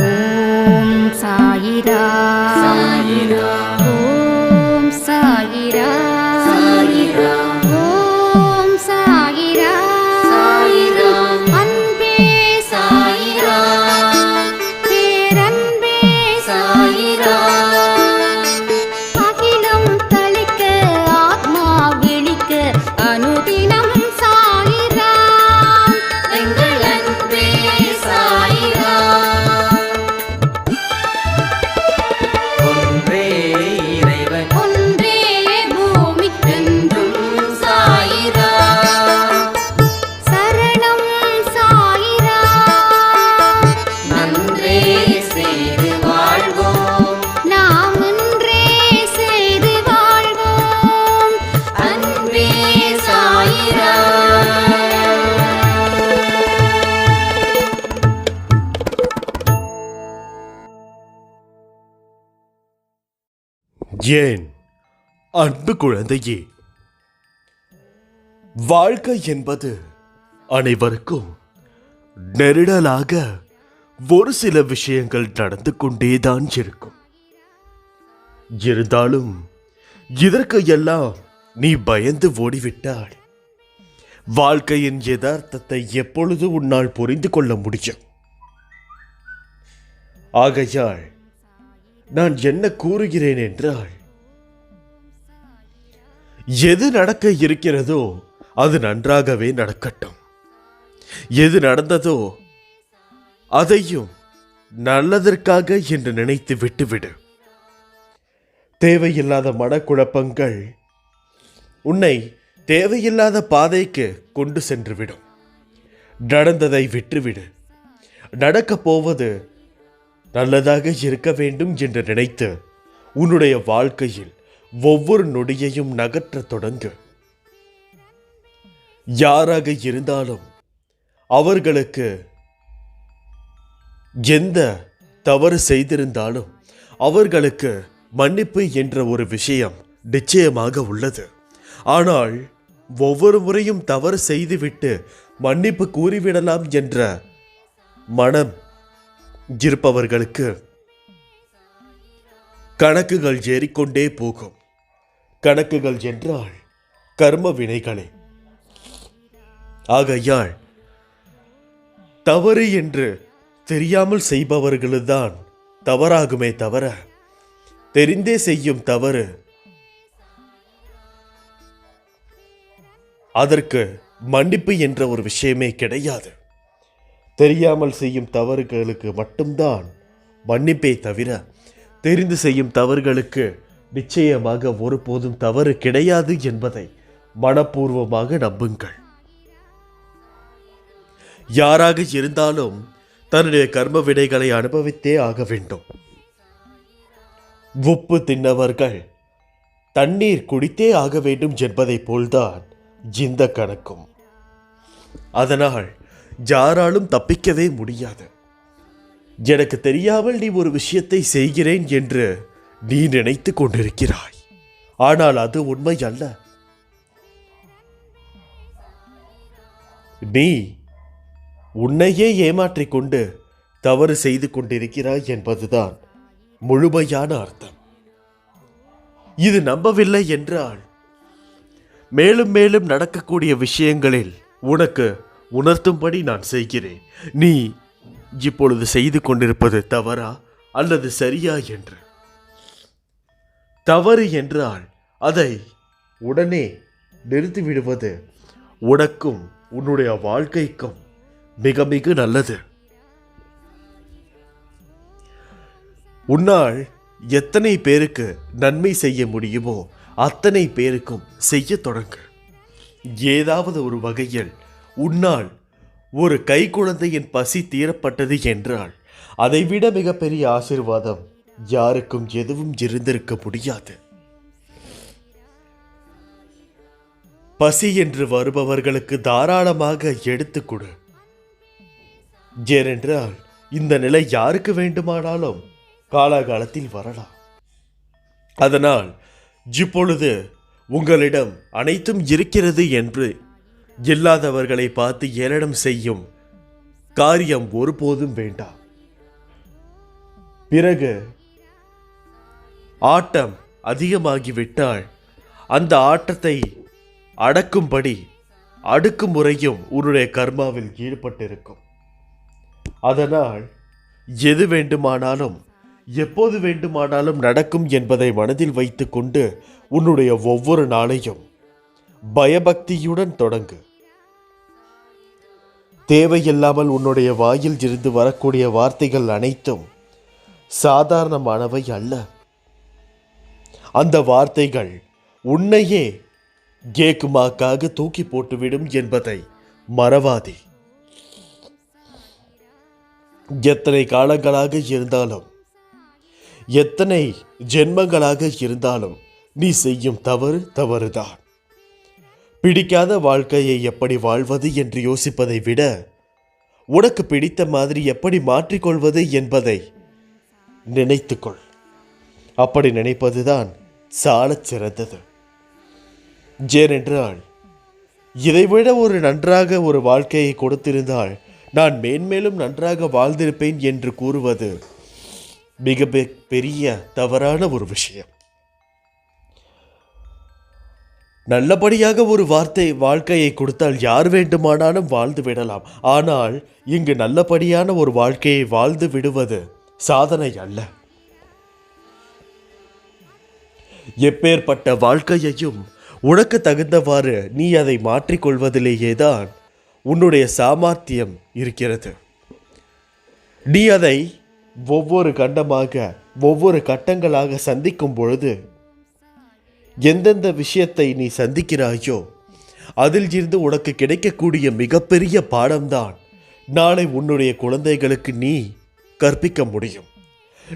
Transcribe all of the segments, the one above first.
ஓம் சாயிரா சாயிரா ஓம் ஏன்? அன்பு குழந்தையே வாழ்க்கை என்பது அனைவருக்கும் நெருடலாக ஒரு சில விஷயங்கள் நடந்து கொண்டேதான் இருக்கும். இருந்தாலும் இதற்கு எல்லாம் நீ பயந்து ஓடிவிட்டால் வாழ்க்கையின் யதார்த்தத்தை எப்பொழுது உன்னால் புரிந்து கொள்ள முடியும்? ஆகையால் நான் என்ன கூறுகிறேன் என்றால் எது நடக்க இருக்கிறதோ அது நன்றாகவே நடக்கட்டும். எது நடந்ததோ அதையும் நல்லதற்காக என்று நினைத்து விட்டுவிடு. தேவையில்லாத மனக்குழப்பங்கள் உன்னை தேவையில்லாத பாதைக்கு கொண்டு சென்றுவிடும். நடந்ததை விட்டுவிடு. நடக்கப் போவது நல்லதாக இருக்க வேண்டும் என்று நினைத்து உன்னுடைய வாழ்க்கையில் ஒவ்வொரு நொடியையும் நகற்றத் தொடங்கு. யாராக இருந்தாலும் அவர்களுக்கு எந்த தவறு செய்திருந்தாலும் அவர்களுக்கு மன்னிப்பு என்ற ஒரு விஷயம் நிச்சயமாக உள்ளது. ஆனால் ஒவ்வொரு முறையும் தவறு செய்துவிட்டு மன்னிப்பு கூறிவிடலாம் என்ற மனம் இருப்பவர்களுக்கு கணக்குகள் ஏறிக்கொண்டே போகும். கணக்குகள் என்றால் கர்ம வினைகளே. ஆகையால் தவறு என்று தெரியாமல் செய்பவர்களுதான் தவறாகுமே தவிர தெரிந்தே செய்யும் தவறு அதற்கு மன்னிப்பு என்ற ஒரு விஷயமே கிடையாது. தெரியாமல் செய்யும் தவறுகளுக்கு மட்டும்தான் மன்னிப்பே தவிர தெரிந்து செய்யும் தவறுகளுக்கு நிச்சயமாக ஒருபோதும் தவறு கிடையாது என்பதை மனப்பூர்வமாக நம்புங்கள். யாராக இருந்தாலும் தன்னுடைய கர்ம விடைகளை அனுபவித்தே ஆக வேண்டும். உப்பு தின்னவர்கள் தண்ணீர் குடித்தே ஆக வேண்டும் என்பதைப் போல்தான் இந்த கணக்கும். அதனால் யாராலும் தப்பிக்கவே முடியாது. எனக்கு தெரியாமல் நீ ஒரு விஷயத்தை செய்கிறேன் என்று நீ நினைத்து கொண்டிருக்கிறாய். ஆனால் அது உண்மை அல்ல. நீ உன்னையே ஏமாற்றிக் கொண்டு தவறு செய்து கொண்டிருக்கிறாய் என்பதுதான் முழுமையான அர்த்தம். இது நம்பவில்லை என்றால் மேலும் மேலும் நடக்கக்கூடிய விஷயங்களில் உனக்கு உணர்த்தும்படி நான் செய்கிறேன். நீ இப்பொழுது செய்து கொண்டிருப்பது தவறா அல்லது சரியா என்று? தவறு என்றால் அதை உடனே நிறுத்திவிடுவது உனக்கும் உன்னுடைய வாழ்க்கைக்கும் மிக மிக நல்லது. உன்னால் எத்தனை பேருக்கு நன்மை செய்ய முடியுமோ அத்தனை பேருக்கும் செய்ய தொடங்கு. ஏதாவது ஒரு வகையில் உன்னால் ஒரு கை குழந்தையின் பசி தீரப்பட்டது என்றால் அதைவிட மிகப்பெரிய ஆசீர்வாதம் யாருக்கும் எதுவும் இருந்திருக்க முடியாது. பசி என்று வருபவர்களுக்கு தாராளமாக எடுத்து கொடு. ஏனென்றால் இந்த நிலை யாருக்கு வேண்டுமானாலும் காலாகாலத்தில் வரலாம். அதனால் இப்பொழுது உங்களிடம் அனைத்தும் இருக்கிறது என்று இல்லாதவர்களை பார்த்து ஏளனம் செய்யும் காரியம் ஒருபோதும் வேண்டாம். பிறகு ஆட்டம் அதிகமாகிவிட்டால் அந்த ஆட்டத்தை அடக்கும்படி அடுக்குமுறையும் உன்னுடைய கர்மாவில் ஈடுபட்டிருக்கும். அதனால் எது வேண்டுமானாலும் எப்போது வேண்டுமானாலும் நடக்கும் என்பதை மனதில் வைத்துக்கொண்டு உன்னுடைய ஒவ்வொரு நாளையும் பயபக்தியுடன் தொடங்கு. தேவையில்லாமல் உன்னுடைய வாயில் இருந்து வரக்கூடிய வார்த்தைகள் அனைத்தும் சாதாரணமானவை அல்ல. அந்த வார்த்தைகள் உன்னையே கேக்குமாக்காக தூக்கி போட்டுவிடும் என்பதை மறவாதே. எத்தனை காலங்களாக இருந்தாலும் எத்தனை ஜென்மங்களாக இருந்தாலும் நீ செய்யும் தவறு தவறுதான். பிடிக்காத வாழ்க்கையை எப்படி வாழ்வது என்று யோசிப்பதை விட உனக்கு பிடித்த மாதிரி எப்படி மாற்றிக்கொள்வது என்பதை நினைத்துக்கொள். அப்படி நினைப்பதுதான் சாலச் சிறந்தது. ஏனென்றால் இதைவிட ஒரு நன்றாக ஒரு வாழ்க்கையை கொடுத்திருந்தால் நான் மேன்மேலும் நன்றாக வாழ்ந்திருப்பேன் என்று கூறுவது மிக பெரிய தவறான ஒரு விஷயம். நல்லபடியாக ஒரு வார்த்தை வாழ்க்கையை கொடுத்தால் யார் வேண்டுமானாலும் வாழ்ந்து விடலாம். ஆனால் இங்கு நல்லபடியான ஒரு வாழ்க்கையை வாழ்ந்து விடுவது சாதனை அல்ல. எப்பேற்பட்ட வாழ்க்கையையும் உனக்கு தகுந்தவாறு நீ அதை மாற்றிக்கொள்வதிலேயேதான் உன்னுடைய சாமர்த்தியம் இருக்கிறது. நீ அதை ஒவ்வொரு கண்டமாக ஒவ்வொரு கட்டங்களாக சந்திக்கும் பொழுது எந்தெந்த விஷயத்தை நீ சந்திக்கிறாயோ அதில் இருந்து உனக்கு கிடைக்கக்கூடிய மிகப்பெரிய பாடம்தான் நாளை உன்னுடைய குழந்தைகளுக்கு நீ கற்பிக்க முடியும்.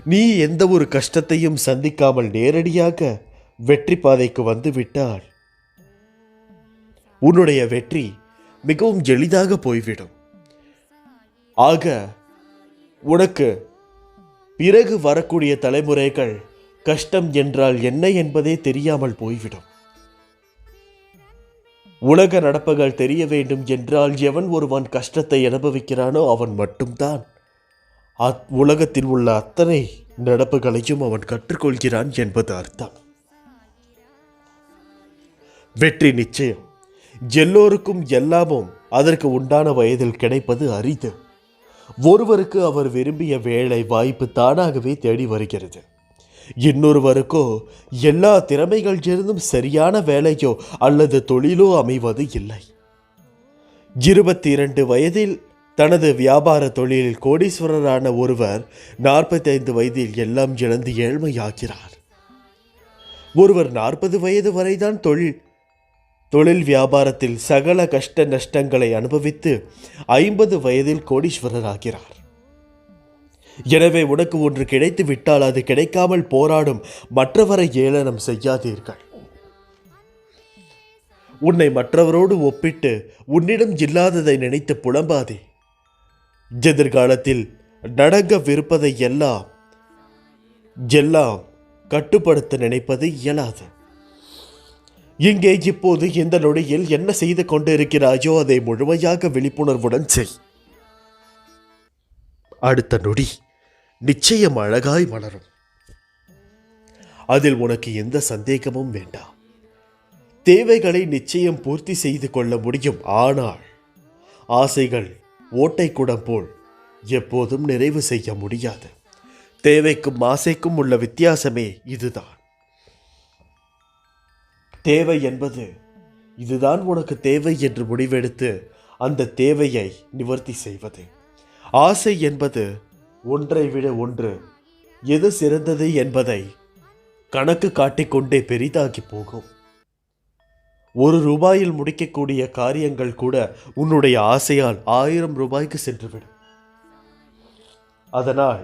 நீ எந்த ஒரு கஷ்டத்தையும் சந்திக்காமல் நேரடியாக வெற்றி பாதைக்கு வந்து விட்டால் உன்னுடைய வெற்றி மிகவும் எளிதாக போய்விடும். ஆக உனக்கு பிறகு வரக்கூடிய தலைமுறைகள் கஷ்டம் என்றால் என்ன என்பதே தெரியாமல் போய்விடும். உலக நடப்புகள் தெரிய வேண்டும் என்றால் எவன் ஒருவன் கஷ்டத்தை அனுபவிக்கிறானோ அவன் மட்டும்தான். அத் உலகத்தில் உள்ள அத்தனை நடப்புகளையும் அவன் கற்றுக்கொள்கிறான் என்பது அர்த்தம். வெற்றி நிச்சயம். எல்லோருக்கும் எல்லாமும் அதற்கு உண்டான வயதில் கிடைப்பது அரிது. ஒருவருக்கு அவர் விரும்பிய வேலை வாய்ப்பு தானாகவே தேடி வருகிறது. இன்னொருவருக்கோ எல்லா திறமைகள் இருந்தும் சரியான வேலையோ அல்லது தொழிலோ அமைவது இல்லை. இருபத்தி இரண்டு வயதில் தனது வியாபார தொழிலில் கோடீஸ்வரரான ஒருவர் நாற்பத்தைந்து வயதில் எல்லாம் இழந்து ஏழ்மையாகிறார். ஒருவர் நாற்பது வயது வரைதான் தொழில் தொழில் வியாபாரத்தில் சகல கஷ்ட நஷ்டங்களை அனுபவித்து ஐம்பது வயதில் கோடீஸ்வரர் ஆகிறார் எனவே உனக்கு ஒன்று கிடைத்து விட்டால் அது கிடைக்காமல் போராடும் மற்றவரை ஏளனம் செய்யாதீர்கள். உன்னை மற்றவரோடு ஒப்பிட்டு உன்னிடம் இல்லாததை நினைத்து புலம்பாதே. எதிர்காலத்தில் நடக்கவிருப்பதை எல்லாம் எல்லாம் கட்டுப்படுத்த நினைப்பது இயலாது. இங்கே இப்போது இந்த நொடியில் என்ன செய்து கொண்டிருக்கிறாயோ அதை முழுமையாக விழிப்புணர்வுடன் செய். அடுத்த நொடி நிச்சயம் அழகாய் மலரும். அதில் உனக்கு எந்த சந்தேகமும் வேண்டாம். தேவைகளை நிச்சயம் பூர்த்தி செய்து கொள்ள முடியும். ஆனால் ஆசைகள் ஓட்டை குடம் போல் எப்போதும் நிறைவு செய்ய முடியாது. தேவைக்கும் ஆசைக்கும் உள்ள வித்தியாசமே இதுதான். தேவை என்பது. இதுதான் உனக்கு தேவை என்று முடிவெடுத்து அந்த தேவையை நிவர்த்தி செய்வது. ஆசை என்பது ஒன்றை விட ஒன்று. எது சிறந்தது என்பதை கணக்கு காட்டிக்கொண்டே பெரிதாகி போகும். ஒரு ரூபாயில் முடிக்கக்கூடிய காரியங்கள் கூட உன்னுடைய ஆசையால் ஆயிரம் ரூபாய்க்கு சென்றுவிடும். அதனால்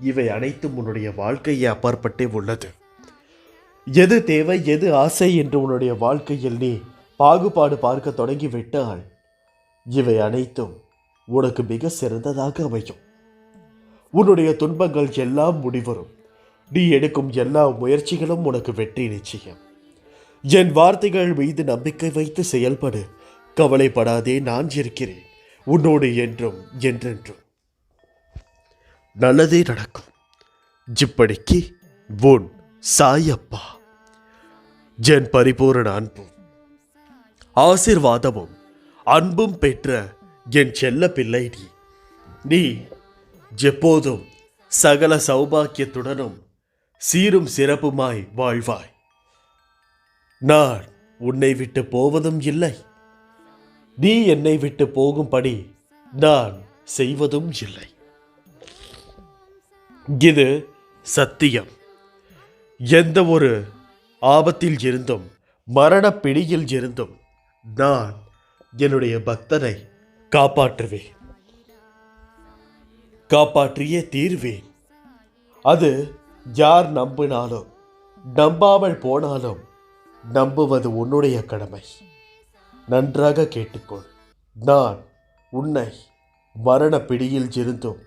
இவை அனைத்தும் உன்னுடைய வாழ்க்கையை அப்பாற்பட்டே உள்ளது. எது தேவை எது ஆசை என்று உன்னுடைய வாழ்க்கையில் நீ பாகுபாடு பார்க்க தொடங்கிவிட்டால் இவை அனைத்தும் உனக்கு மிக சிறந்ததாக அமையும். உன்னுடைய துன்பங்கள் எல்லாம் முடிவரும். நீ எடுக்கும் எல்லா முயற்சிகளும் உனக்கு வெற்றி நிச்சயம். என் வார்த்தைகள் மீது நம்பிக்கை வைத்து செயல்படு. கவலைப்படாதே நான் இருக்கிறேன். உன்னோடு என்றும் என்றென்றும். நல்லதே நடக்கும். இப்படிக்கு உன் சாயப்பா. ஜென் பரிபூரண அன்பும் ஆசிர்வாதமும் அன்பும் பெற்ற என் செல்ல பிள்ளை நீ நீ எப்போதும் சகல சௌபாக்கியத்துடனும் சீரும் சிறப்புமாய் வாழ்வாய். நான் உன்னை விட்டு போவதும் இல்லை. நீ என்னை விட்டு போகும்படி நான் செய்வதும் இல்லை. இது சத்தியம். எந்த ஒரு ஆபத்தில் இருந்தும் மரண பிடியில் இருந்தும் நான் என்னுடைய பக்தனை காப்பாற்றுவேன். காப்பாற்றியே தீர்வேன். அது யார் நம்பினாலும் நம்பாமல் போனாலும் நம்புவது உன்னுடைய கடமை. நன்றாக கேட்டுக்கொள் நான் உன்னை மரண பிடியில் இருந்தும்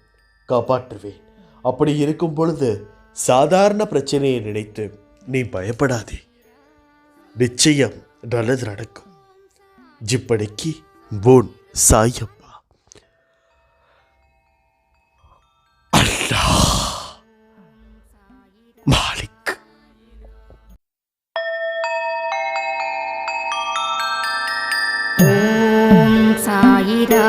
காப்பாற்றுவேன். அப்படி இருக்கும் பொழுது சாதாரண பிரச்சனையை நினைத்து நீ பயப்படாதே. நிச்சயம் நல்லது நடக்கும். இப்படிக்கு போன் சாயப்பா. அல்லா மாலிக்! ஓம் சாயிரா